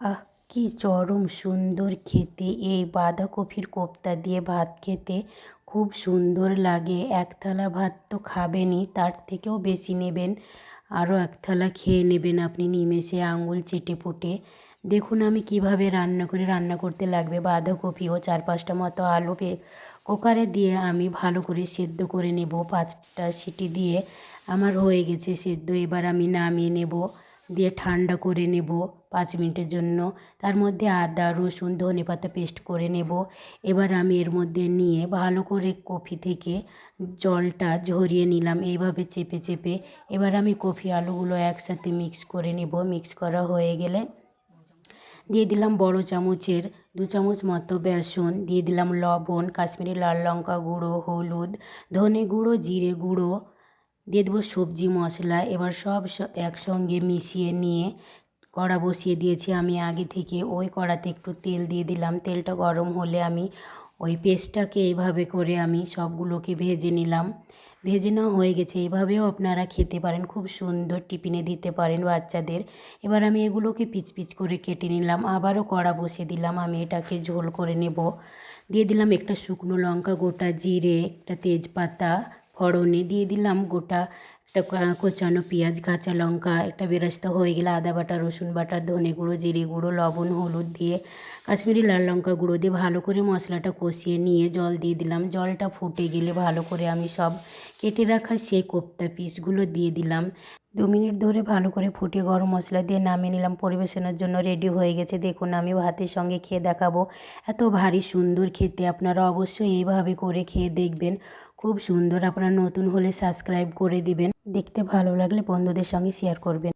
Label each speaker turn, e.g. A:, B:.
A: আহ, কি চরম সুন্দর খেতে। এই বাঁধাকপির কোপ্তা দিয়ে ভাত খেতে খুব সুন্দর লাগে। এক থালা ভাত তো খাবেনই, তার থেকেও বেশি নেবেন। আরও এক থালা খেয়ে নেবেন আপনি নিমেষে আঙুল চেটে পুটে। দেখুন আমি কীভাবে রান্না করে রান্না করতে লাগবে বাঁধাকপি ও চার পাঁচটা মতো আলু পে কুকারে দিয়ে আমি ভালো করে সেদ্ধ করে নেব। পাঁচটা সিটি দিয়ে আমার হয়ে গেছে সেদ্ধ। এবার আমি নামিয়ে নেব। দিয়ে ঠান্ডা করে নেব পাঁচ মিনিটের জন্য। তার মধ্যে আদা, রসুন, ধনে পাতা পেস্ট করে নেব। এবার আমি এর মধ্যে নিয়ে ভালো করে কফি থেকে জলটা ঝরিয়ে নিলাম এইভাবে চেপে চেপে। এবার আমি কফি আলুগুলো একসাথে মিক্স করে নেব। মিক্স করা হয়ে গেলে দিয়ে দিলাম বড় চামচের দু চামচ মতো বেসন, দিয়ে দিলাম লবণ, কাশ্মীরি লাল লঙ্কা গুঁড়ো, হলুদ, ধনে গুঁড়ো, জিরে গুঁড়ো দিয়ে দেবো সবজি, মশলা। এবার সব একসঙ্গে মিশিয়ে নিয়ে কড়া বসিয়ে দিয়েছি। আমি আগে থেকে ওই কড়াতে একটু তেল দিয়ে দিলাম। তেলটা গরম হলে আমি ওই পেস্টটাকে এইভাবে করে আমি সবগুলোকে ভেজে নিলাম। ভেজে নেওয়া হয়ে গেছে। এভাবেও আপনারা খেতে পারেন। খুব সুন্দর টিফিনে দিতে পারেন বাচ্চাদের। এবার আমি এগুলোকে পিচ পিচ করে কেটে নিলাম। আবারও কড়া বসিয়ে দিলাম। আমি এটাকে ঝোল করে নেব। দিয়ে দিলাম একটা শুকনো লঙ্কা গোটা, জিরে, একটা তেজপাতা ফোড়নে দিয়ে দিলাম গোটা, একটা কোচানো পেঁয়াজ, কাঁচা লঙ্কা, একটা বেরাস্ত হয়ে গেলে আদা বাটা, রসুন বাটা, ধনে গুঁড়ো, জিরে গুঁড়ো, লবণ, হলুদ দিয়ে কাশ্মীরি লাল লঙ্কা গুঁড়ো দিয়ে ভালো করে মশলাটা কষিয়ে নিয়ে জল দিয়ে দিলাম। জলটা ফুটে গেলে ভালো করে আমি সব কেটে রাখা সেই কোপ্তা পিসগুলো দিয়ে দিলাম। দু মিনিট ধরে ভালো করে ফুটিয়ে গরম মশলা দিয়ে নামিয়ে নিলাম। পরিবেশনের জন্য রেডি হয়ে গেছে। দেখুন, আমি ভাতের সঙ্গে খেয়ে দেখাবো। এত ভারী সুন্দর খেতে আপনারা অবশ্যই এইভাবে করে খেয়ে দেখবেন। খুব সুন্দর। আপনারা নতুন হলে সাবস্ক্রাইব করে দিবেন। দেখতে ভালো লাগলে বন্ধুদের সঙ্গে শেয়ার করবেন।